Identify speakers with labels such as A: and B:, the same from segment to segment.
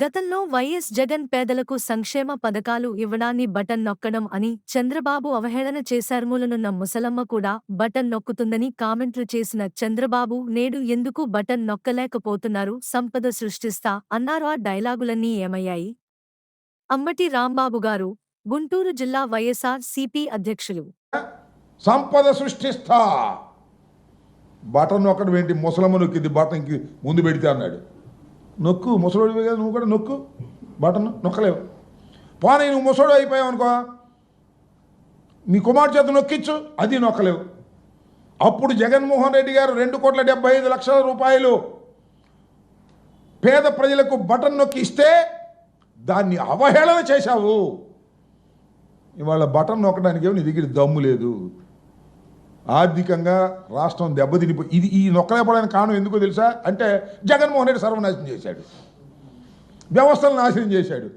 A: గతంలో వైఎస్ జగన్ పేదలకు సంక్షేమ పథకాలు ఇవ్వడాన్ని బటన్ నొక్కడం అని చంద్రబాబు అవహేళన చేశారుమూలనున్న ముసలమ్మ కూడా బటన్ నొక్కుతుందని కామెంట్లు చేసిన చంద్రబాబు నేడు ఎందుకు బటన్ నొక్కలేకపోతున్నారు? సంపద సృష్టిస్తా అన్నారు. ఆ డైలాగులన్నీ ఏమయ్యాయి? అమ్మటి రాంబాబు గారు గుంటూరు జిల్లా వైఎస్ఆర్ సిపి అధ్యక్షులు.
B: సంపద సృష్టిస్తా. బటన్ నొక్కడం ఏంటి? ముసలమ్మ నొక్కింది బటన్కి ముందు పెడితే అన్నాడు. నొక్కు ముసలోడివి కదా నువ్వు కూడా నొక్కు. బటన్ నొక్కలేవు. పోనీ నువ్వు ముసలోడు అయిపోయావు అనుకో నీ కుమార్ చేత నొక్కిచ్చు అది నొక్కలేవు. అప్పుడు జగన్మోహన్ రెడ్డి గారు రెండు కోట్ల డెబ్బై ఐదు లక్షల రూపాయలు పేద ప్రజలకు బటన్ నొక్కి ఇస్తే దాన్ని అవహేళన చేశావు. ఇవాళ బటన్ నొక్కడానికి ఏమో నీ దగ్గర దమ్ము లేదు. ఆర్థికంగా రాష్ట్రం దెబ్బతినిపో ఇది ఈ నొక్కలేపడానికి కారణం ఎందుకో తెలుసా? అంటే జగన్మోహన్ రెడ్డి సర్వనాశనం చేశాడు. వ్యవస్థలను నాశనం చేశాడు.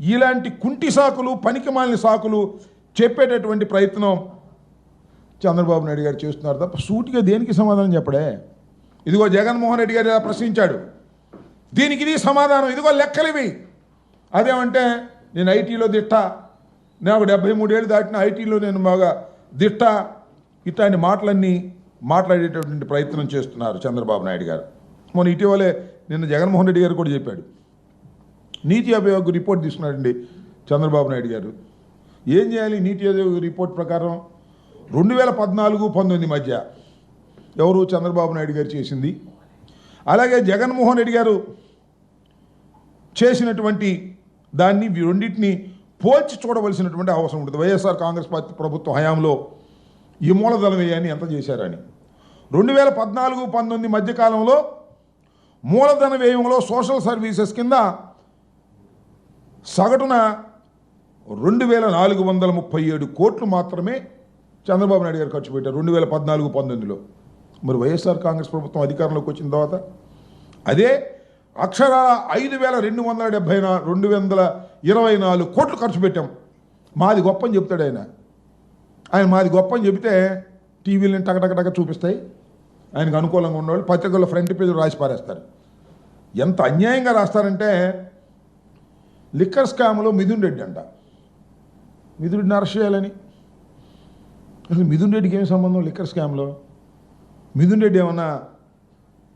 B: ఇలాంటి కుంటి సాకులు పనికిమాలిన సాకులు చెప్పేటటువంటి ప్రయత్నం చంద్రబాబు నాయుడు గారు చేస్తున్నారు తప్ప సూటిగా దేనికి సమాధానం చెప్పడే? ఇదిగో జగన్మోహన్ రెడ్డి గారు ఇలా ప్రశ్నించాడు. దీనికి ఇది సమాధానం. ఇదిగో లెక్కలివి. అదేమంటే నేను ఐటీలో దిట్ట. నాకు డెబ్బై మూడేళ్ళు దాటిన ఐటీలో నేను బాగా దిట్ట. ఇట్లాంటి మాటలన్నీ మాట్లాడేటటువంటి ప్రయత్నం చేస్తున్నారు చంద్రబాబు నాయుడు గారు. మొన్న ఇటీవలే నిన్న జగన్మోహన్ రెడ్డి గారు కూడా చెప్పాడు. నీతి ఆయోగ్ రిపోర్ట్ తీసుకున్నాడండి చంద్రబాబు నాయుడు గారు. ఏం చేయాలి నీతి ఆయోగ్ రిపోర్ట్ ప్రకారం? రెండు వేల పద్నాలుగు పంతొమ్మిది మధ్య ఎవరు చంద్రబాబు నాయుడు గారు చేసింది? అలాగే జగన్మోహన్ రెడ్డి గారు చేసినటువంటి దాన్ని రెండింటిని పోల్చి చూడవలసినటువంటి అవసరం ఉంటుంది. వైఎస్ఆర్ కాంగ్రెస్ పార్టీ ప్రభుత్వ హయాంలో ఈ మూలధన వ్యయాన్ని ఎంత చేశారని రెండు వేల పద్నాలుగు పంతొమ్మిది మధ్యకాలంలో మూలధన వ్యయంలో సోషల్ సర్వీసెస్ కింద సగటున రెండు వేల నాలుగు వందల ముప్పై ఏడు కోట్లు మాత్రమే చంద్రబాబు నాయుడు గారు ఖర్చు పెట్టారు రెండు వేల పద్నాలుగు పంతొమ్మిదిలో. మరి వైఎస్ఆర్ కాంగ్రెస్ ప్రభుత్వం అధికారంలోకి వచ్చిన తర్వాత అదే అక్షరాల ఐదు వేల రెండు వందల డెబ్బై నా రెండు వందల ఇరవై నాలుగు కోట్లు ఖర్చు పెట్టాం. మాది గొప్పని చెప్తాడు ఆయన. ఆయన మాది గొప్ప అని చెబితే టీవీలను టకటకటక చూపిస్తాయి. ఆయనకు అనుకూలంగా ఉన్నవాళ్ళు పత్రికల్లో ఫ్రంట్ పేజ్ రాసి పారేస్తారు. ఎంత అన్యాయంగా రాస్తారంటే లిక్కర్ స్కామ్లో మిథున్ రెడ్డి అంట. మిథున్ రెడ్డిని అరెస్ట్ చేయాలని. అసలు మిథున్ రెడ్డికి ఏం సంబంధం లిక్కర్ స్కామ్లో? మిథున్ రెడ్డి ఏమన్నా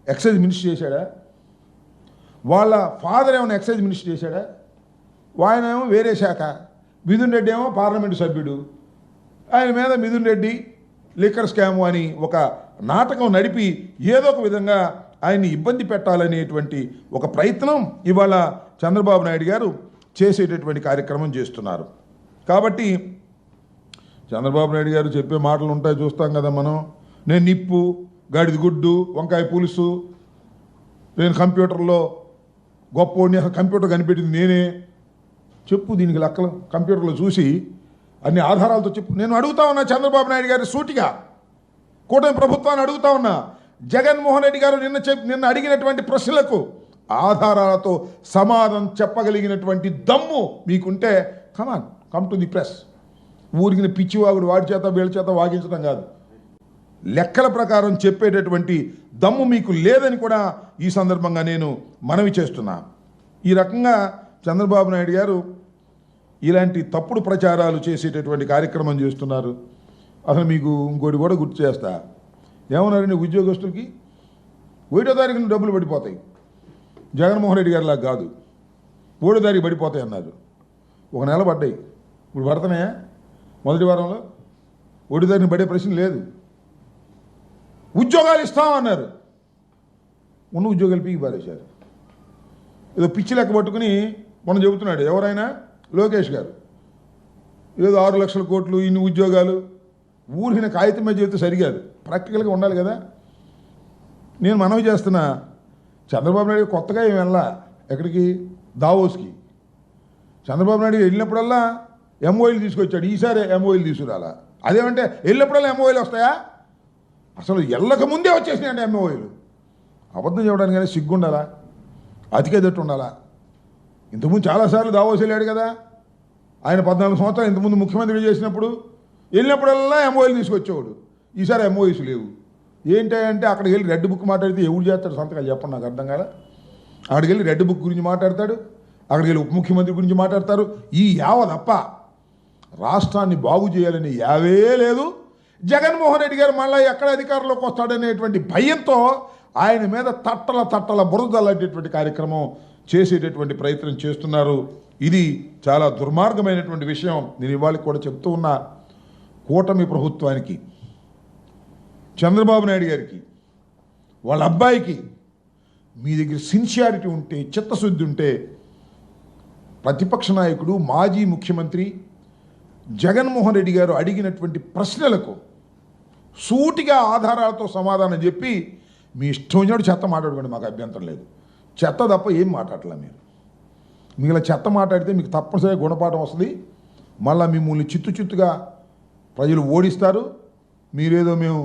B: ఎక్సైజ్ మినిస్టర్ చేశాడా? వాళ్ళ ఫాదర్ ఏమైనా ఎక్సైజ్ మినిస్టర్ చేశాడా? ఆయన ఏమో వేరే శాఖ. మిథున్ రెడ్డి ఏమో పార్లమెంటు సభ్యుడు. ఆయన మీద మిథున్ రెడ్డి లిక్కర్ స్కామ్ అని ఒక నాటకం నడిపి ఏదో ఒక విధంగా ఆయన్ని ఇబ్బంది పెట్టాలనేటువంటి ఒక ప్రయత్నం ఇవాళ చంద్రబాబు నాయుడు గారు చేసేటటువంటి కార్యక్రమం చేస్తున్నారు. కాబట్టి చంద్రబాబు నాయుడు గారు చెప్పే మాటలు ఉంటాయి చూస్తాం కదా మనం. నేను నిప్పు గాడిద గుడ్డు వంకాయ పులుసు నేను కంప్యూటర్లో గొప్ప కంప్యూటర్ కనిపెట్టింది నేనే. చెప్పు దీనికి లెక్కలు. కంప్యూటర్లో చూసి అన్ని ఆధారాలతో చెప్పు. నేను అడుగుతా ఉన్నా చంద్రబాబు నాయుడు గారి సూటిగా. కూటమి ప్రభుత్వాన్ని అడుగుతా ఉన్నా. జగన్మోహన్ రెడ్డి గారు నిన్న చెప్ నిన్న అడిగినటువంటి ప్రశ్నలకు ఆధారాలతో సమాధానం చెప్పగలిగినటువంటి దమ్ము మీకుంటే come on come to the press ఊరికిన పిచ్చివాగుడు వాడి చేత వీళ్ళ చేత వాగించడం కాదు. లెక్కల ప్రకారం చెప్పేటటువంటి దమ్ము మీకు లేదని కూడా ఈ సందర్భంగా నేను మనవి చేస్తున్నా. ఈ రకంగా చంద్రబాబు నాయుడు గారు ఇలాంటి తప్పుడు ప్రచారాలు చేసేటటువంటి కార్యక్రమం చేస్తున్నారు. అసలు మీకు ఇంకోటి కూడా గుర్తు చేస్తా. ఏమన్నారండి ఉద్యోగస్తులకి? ఒకటో తారీఖున డబ్బులు పడిపోతాయి. జగన్మోహన్ రెడ్డి గారిలా కాదు. మూడో తారీఖు పడిపోతాయి అన్నారు. ఒక నెల పడ్డాయి. ఇప్పుడు పడుతున్నాయా మొదటి వారంలో? ఒకటి తారీఖున పడే ప్రశ్న లేదు. ఉద్యోగాలు ఇస్తామన్నారు ఉన్న ఉద్యోగాలు పీకి పారేశారు. ఏదో పిచ్చి లెక్క పట్టుకుని మనం చెబుతున్నాడు ఎవరైనా? లోకేష్ గారు ఏదో ఆరు లక్షల కోట్లు ఇన్ని ఉద్యోగాలు ఊరిన కాగితం మీద చెబితే సరికాదు ప్రాక్టికల్గా ఉండాలి కదా. నేను మనవి చేస్తున్నా చంద్రబాబు నాయుడు కొత్తగా ఏం వెళ్ళా ఎక్కడికి? దావోస్కి. చంద్రబాబు నాయుడు వెళ్ళినప్పుడల్లా ఎంఓఈలు తీసుకొచ్చాడు. ఈసారి ఎంఓఎలు తీసుకురాలా? అదేమంటే వెళ్ళినప్పుడల్లా ఎంఓఎలు వస్తాయా? అసలు ఎల్లక ముందే వచ్చేసినాయండి ఎంఓఎలు అబద్ధం చెప్పడానికి కానీ సిగ్గుండాలా? అతికేదట్టు ఉండాలా ఇంతకుముందు చాలాసార్లు దావోస్ వెళ్ళాడు కదా. ఆయన పద్నాలుగు సంవత్సరాలు ఇంతకుముందు ముఖ్యమంత్రి చేసినప్పుడు వెళ్ళినప్పుడల్లా ఎంఓఈలు తీసుకొచ్చేవాడు. ఈసారి ఎంఓఈస్ లేవు. ఏంటి అంటే అక్కడికి వెళ్ళి రెడ్ బుక్ మాట్లాడితే ఎవరు చేస్తాడు సంతకాలు చెప్పండి నాకు అర్థం కాదా అక్కడికి వెళ్ళి రెడ్ బుక్ గురించి మాట్లాడతాడు. అక్కడికి వెళ్ళి ఉప ముఖ్యమంత్రి గురించి మాట్లాడతారు. ఈ యావ తప్ప రాష్ట్రాన్ని బాగు చేయాలని యావే లేదు. జగన్మోహన్ రెడ్డి గారు మళ్ళీ ఎక్కడ అధికారంలోకి వస్తాడనేటువంటి భయంతో ఆయన మీద తట్టల తట్టల బురదలాంటిటువంటి కార్యక్రమం చేసేటటువంటి ప్రయత్నం చేస్తున్నారు. ఇది చాలా దుర్మార్గమైనటువంటి విషయం. నేను ఇవాళ కూడా చెప్తూ ఉన్నా కూటమి ప్రభుత్వానికి చంద్రబాబు నాయుడు గారికి వాళ్ళ అబ్బాయికి మీ దగ్గర సిన్సియారిటీ ఉంటే చిత్తశుద్ధి ఉంటే ప్రతిపక్ష నాయకుడు మాజీ ముఖ్యమంత్రి జగన్మోహన్ రెడ్డి గారు అడిగినటువంటి ప్రశ్నలకు సూటిగా ఆధారాలతో సమాధానం చెప్పి మీ ఇష్టం వచ్చినట్టు చెత్త మాట్లాడుకోండి మాకు అభ్యంతరం లేదు. చెత్త తప్ప ఏం మాట్లాడలే మీరు? మిగిలిన చెత్త మాట్లాడితే మీకు తప్పనిసరిగా గుణపాఠం వస్తుంది. మళ్ళీ మిమ్మల్ని చిత్తు చిత్తుగా ప్రజలు ఓడిస్తారు. మీరేదో మేము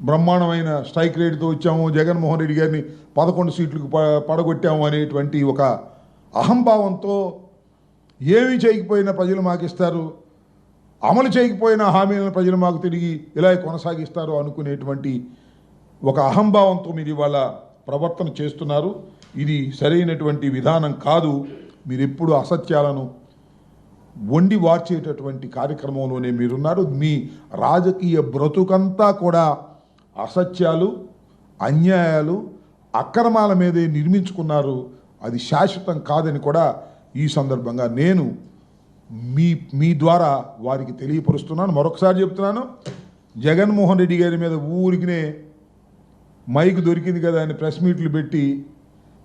B: బ్రహ్మాండమైన స్ట్రైక్ రేట్తో వచ్చాము జగన్మోహన్ రెడ్డి గారిని పదకొండు సీట్లకు ప- పడగొట్టాము అనేటువంటి ఒక అహంభావంతో ఏమి చేయకపోయినా ప్రజలు మాకు ఇస్తారు అమలు చేయకపోయిన హామీలను ప్రజలు మాకు తిరిగి ఇలా కొనసాగిస్తారు అనుకునేటువంటి ఒక అహంభావంతో మీరు ఇవాళ ప్రవర్తన చేస్తున్నారు. ఇది సరైనటువంటి విధానం కాదు. మీరు ఎప్పుడు అసత్యాలను వండి వార్చేటటువంటి కార్యక్రమంలోనే మీరున్నారు. మీ రాజకీయ బ్రతుకంతా కూడా అసత్యాలు అన్యాయాలు అక్రమాల మీదే నిర్మించుకున్నారు. అది శాశ్వతం కాదని కూడా ఈ సందర్భంగా నేను మీ మీ ద్వారా వారికి తెలియపరుస్తున్నాను. మరొకసారి చెప్తున్నాను. జగన్మోహన్ రెడ్డి గారి మీద ఊరికినే మైక్ దొరికింది కదా అని ప్రెస్ మీట్లు పెట్టి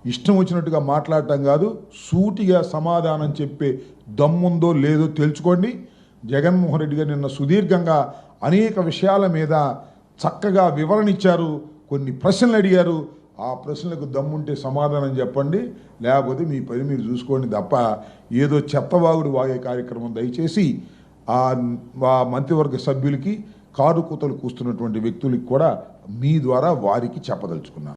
B: ఇష్టం వచ్చినట్టుగా మాట్లాడటం కాదు సూటిగా సమాధానం చెప్పే దమ్ముందో లేదో తెలుసుకోండి. జగన్మోహన్ రెడ్డి గారు నిన్న సుదీర్ఘంగా అనేక విషయాల మీద చక్కగా వివరణ ఇచ్చారు కొన్ని ప్రశ్నలు అడిగారు. ఆ ప్రశ్నలకు దమ్ముంటే సమాధానం చెప్పండి లేకపోతే మీ పని మీరు చూసుకోండి తప్ప ఏదో చెత్తవాగుడు వాగే కార్యక్రమం దయచేసి ఆ మంత్రివర్గ సభ్యులకి కారు కూతలు కూస్తున్నటువంటి వ్యక్తులకి కూడా మీ ద్వారా వారికి చెప్పదలుచుకున్నాను.